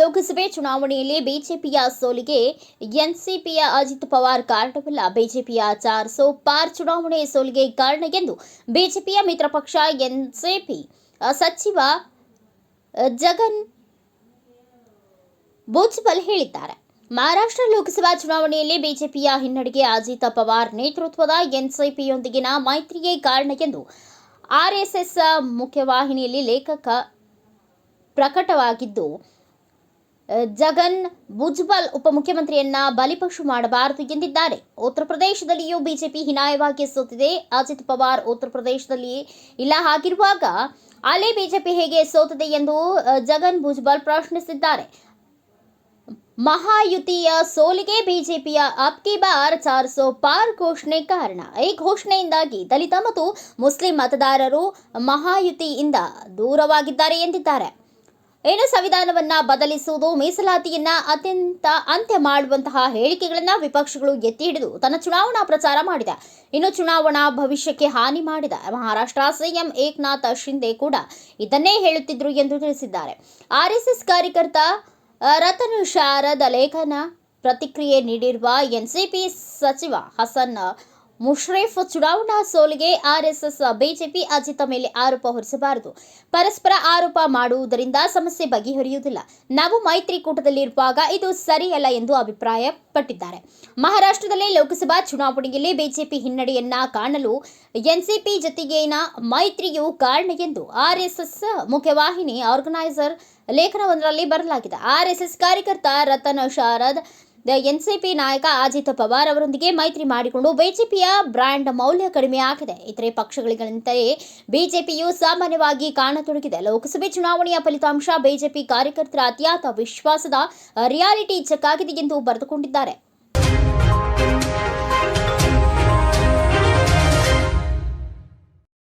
ಲೋಕಸಭೆ ಚುನಾವಣೆಯಲ್ಲಿ ಬಿಜೆಪಿಯ ಸೋಲಿಗೆ ಎನ್ಸಿಪಿಯ ಅಜಿತ್ ಪವಾರ್ ಕಾರಣವಲ್ಲ. ಬಿಜೆಪಿಯ ಚಾರ್ ಸೋ ಪಾರ್ ಚುನಾವಣೆ ಸೋಲಿಗೆ ಕಾರಣ ಎಂದು ಬಿಜೆಪಿಯ ಮಿತ್ರ ಪಕ್ಷ ಎನ್ಸಿಪಿ ಸಚಿವ ಜಗನ್ ಭುಜ್ಬಲ್ ಹೇಳಿದ್ದಾರೆ. ಮಹಾರಾಷ್ಟ್ರ ಲೋಕಸಭಾ ಚುನಾವಣೆಯಲ್ಲಿ ಬಿಜೆಪಿಯ ಹಿನ್ನಡೆಗೆ ಅಜಿತ್ ಪವಾರ್ ನೇತೃತ್ವದ ಎನ್ಸಿಪಿಯೊಂದಿಗಿನ ಮೈತ್ರಿಯೇ ಕಾರಣ ಎಂದು ಆರ್ಎಸ್ಎಸ್ ಮುಖ್ಯವಾಹಿನಿಯಲ್ಲಿ ಲೇಖಕ ಪ್ರಕಟವಾಗಿದ್ದು ಜಗನ್ ಭುಜ್ಬಲ್ ಉಪಮುಖ್ಯಮಂತ್ರಿಯನ್ನ ಬಲಿಪಶು ಮಾಡಬಾರದು ಎಂದಿದ್ದಾರೆ. ಉತ್ತರ ಪ್ರದೇಶದಲ್ಲಿಯೂ ಬಿಜೆಪಿ ಹಿನಾಯವಾಗಿ ಸೋತಿದೆ. ಅಜಿತ್ ಪವಾರ್ ಉತ್ತರ ಪ್ರದೇಶದಲ್ಲಿ ಇಲ್ಲ ಹಾಗಿರುವಾಗ ಅಲ್ಲಿ ಬಿಜೆಪಿ ಹೇಗೆ ಸೋತಿದೆ ಎಂದು ಜಗನ್ ಭುಜ್ಬಲ್ ಪ್ರಶ್ನಿಸಿದ್ದಾರೆ. ಮಹಾಯುತಿಯ ಸೋಲಿಗೆ ಬಿಜೆಪಿಯ ಅಪ್ಕಿ ಬಾರ್ ಚಾರ್ ಸೋ ಪಾರ್ ಘೋಷಣೆ ಕಾರಣ. ಈ ಘೋಷಣೆಯಿಂದಾಗಿ ದಲಿತ ಮತ್ತು ಮುಸ್ಲಿಂ ಮತದಾರರು ಮಹಾಯುತಿಯಿಂದ ದೂರವಾಗಿದ್ದಾರೆ ಎಂದಿದ್ದಾರೆ. ಇನ್ನು ಸಂವಿಧಾನವನ್ನ ಬದಲಿಸುವುದು, ಮೀಸಲಾತಿಯನ್ನ ಅತ್ಯಂತ ಅಂತ್ಯ ಮಾಡುವಂತಹ ಹೇಳಿಕೆಗಳನ್ನ ವಿಪಕ್ಷಗಳು ಎತ್ತಿ ಹಿಡಿದು ತನ್ನ ಚುನಾವಣಾ ಪ್ರಚಾರ ಮಾಡಿದೆ. ಇನ್ನು ಚುನಾವಣಾ ಭವಿಷ್ಯಕ್ಕೆ ಹಾನಿ ಮಾಡಿದ ಮಹಾರಾಷ್ಟ್ರ ಸಿಎಂ ಏಕನಾಥ್ ಶಿಂದೆ ಕೂಡ ಇದನ್ನೇ ಹೇಳುತ್ತಿದ್ರು ಎಂದು ತಿಳಿಸಿದ್ದಾರೆ. ಆರ್ಎಸ್ಎಸ್ ಕಾರ್ಯಕರ್ತ ರತನ್ ಶಾರದ ಲೇಖನ ಪ್ರತಿಕ್ರಿಯೆ ನೀಡಿರುವ ಎನ್ಸಿಪಿ ಸಚಿವ ಹಸನ್ ಮುಷ್ರೇಫ್ ಚುನಾವಣಾ ಸೋಲಿಗೆ ಆರ್ಎಸ್ಎಸ್ ಬಿಜೆಪಿ ಅಜಿತ ಮೇಲೆ ಆರೋಪ ಹೊರಿಸಬಾರದು. ಪರಸ್ಪರ ಆರೋಪ ಮಾಡುವುದರಿಂದ ಸಮಸ್ಯೆ ಬಗೆಹರಿಯುವುದಿಲ್ಲ. ನಾವು ಮೈತ್ರಿಕೂಟದಲ್ಲಿರುವಾಗ ಇದು ಸರಿಯಲ್ಲ ಎಂದು ಅಭಿಪ್ರಾಯಪಟ್ಟಿದ್ದಾರೆ. ಮಹಾರಾಷ್ಟ್ರದಲ್ಲಿ ಲೋಕಸಭಾ ಚುನಾವಣೆಯಲ್ಲಿ ಬಿಜೆಪಿ ಹಿನ್ನಡೆಯನ್ನ ಕಾಣಲು ಎನ್ಸಿಪಿ ಜೊತೆಗಿನ ಮೈತ್ರಿಯು ಕಾರಣ ಎಂದು ಆರ್ಎಸ್ಎಸ್ ಮುಖ್ಯವಾಹಿನಿ ಆರ್ಗನೈಸರ್ ಲೇಖನವೊಂದರಲ್ಲಿ ಬರಲಾಗಿದೆ ಆರ್ಎಸ್ಎಸ್ ಕಾರ್ಯಕರ್ತ ರತನ್ ಶಾರದ್ ಎನ್ಸಿಪಿ ನಾಯಕ ಅಜಿತ್ ಪವಾರ್ ಅವರೊಂದಿಗೆ ಮೈತ್ರಿ ಮಾಡಿಕೊಂಡು ಬಿಜೆಪಿಯ ಬ್ರ್ಯಾಂಡ್ ಮೌಲ್ಯ ಕಡಿಮೆ ಆಗಿದೆ. ಇತರೆ ಪಕ್ಷಗಳಿಗಂತೆಯೇ ಬಿಜೆಪಿಯು ಸಾಮಾನ್ಯವಾಗಿ ಕಾಣತೊಡಗಿದೆ. ಲೋಕಸಭೆ ಚುನಾವಣೆಯ ಫಲಿತಾಂಶ ಬಿಜೆಪಿ ಕಾರ್ಯಕರ್ತರ ಅತ್ಯಂತ ವಿಶ್ವಾಸದ ರಿಯಾಲಿಟಿ ಚೆಕ್ ಆಗಿದೆ ಎಂದು ಬರೆದುಕೊಂಡಿದ್ದಾರೆ.